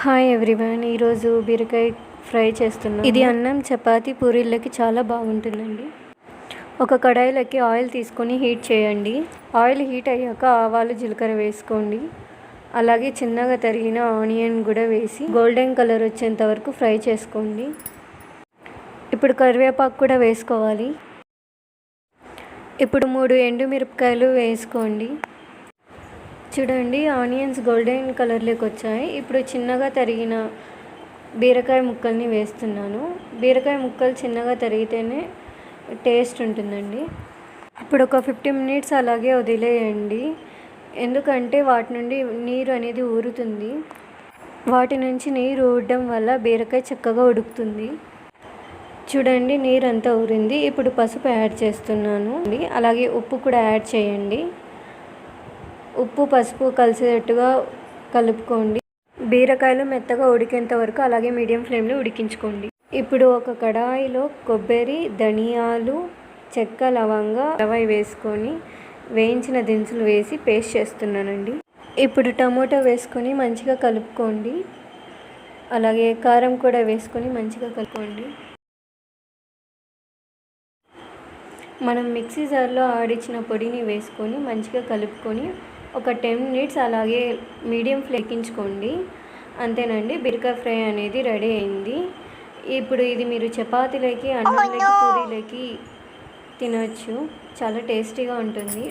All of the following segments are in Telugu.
హాయ్ ఎవ్రీవన్ ఈరోజు బీరకాయ ఫ్రై చేస్తున్నాను. ఇది అన్నం చపాతి పూరీలకి చాలా బాగుంటుందండి. ఒక కడాయిలోకి ఆయిల్ తీసుకొని హీట్ చేయండి. ఆయిల్ హీట్ అయ్యాక ఆవాలు జీలకర్ర వేసుకోండి. అలాగే చిన్నగా తరిగిన ఆనియన్ కూడా వేసి గోల్డెన్ కలర్ వచ్చేంత వరకు ఫ్రై చేసుకోండి. ఇప్పుడు కరివేపాకు కూడా వేసుకోవాలి. ఇప్పుడు మూడు ఎండుమిరపకాయలు వేసుకోండి. చూడండి ఆనియన్స్ గోల్డెన్ కలర్లోకి వచ్చాయి. ఇప్పుడు చిన్నగా తరిగిన బీరకాయ ముక్కల్ని వేస్తున్నాను. బీరకాయ ముక్కలు చిన్నగా తరిగితేనే టేస్ట్ ఉంటుందండి. ఇప్పుడు ఒక ఫిఫ్టీ మినిట్స్ అలాగే వదిలేయండి. ఎందుకంటే వాటి నుండి నీరు అనేది ఊరుతుంది. వాటి నుంచి నీరు ఊడడం వల్ల బీరకాయ చక్కగా ఉడుకుతుంది. చూడండి నీరు అంతా ఊరింది. ఇప్పుడు పసుపు యాడ్ చేస్తున్నాను. అలాగే ఉప్పు కూడా యాడ్ చేయండి. ఉప్పు పసుపు కలిసేటట్టుగా కలుపుకోండి. బీరకాయలు మెత్తగా ఉడికేంత వరకు అలాగే మీడియం ఫ్లేమ్లో ఉడికించుకోండి. ఇప్పుడు ఒక కడాయిలో కొబ్బరి ధనియాలు చెక్క లవంగా రవై వేసుకొని వేయించిన దినుసులు వేసి పేస్ట్ చేస్తున్నానండి. ఇప్పుడు టమోటా వేసుకొని మంచిగా కలుపుకోండి. అలాగే కారం కూడా వేసుకొని మంచిగా కలుపుకోండి. మనం మిక్సీ జార్లో ఆడిచ్చిన పొడిని వేసుకొని మంచిగా కలుపుకొని ఒక టెన్ మినిట్స్ అలాగే మీడియం ఫ్లేకించుకోండి అంతేనండి బిరకాయ ఫ్రై అనేది రెడీ అయింది. ఇప్పుడు ఇది మీరు చపాతీలకి అన్నంలోకి పూరీలకి తినవచ్చు చాలా టేస్టీగా ఉంటుంది.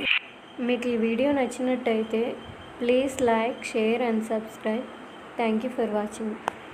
మీకు ఈ వీడియో నచ్చినట్టయితే please like share and subscribe. Thank you for watching.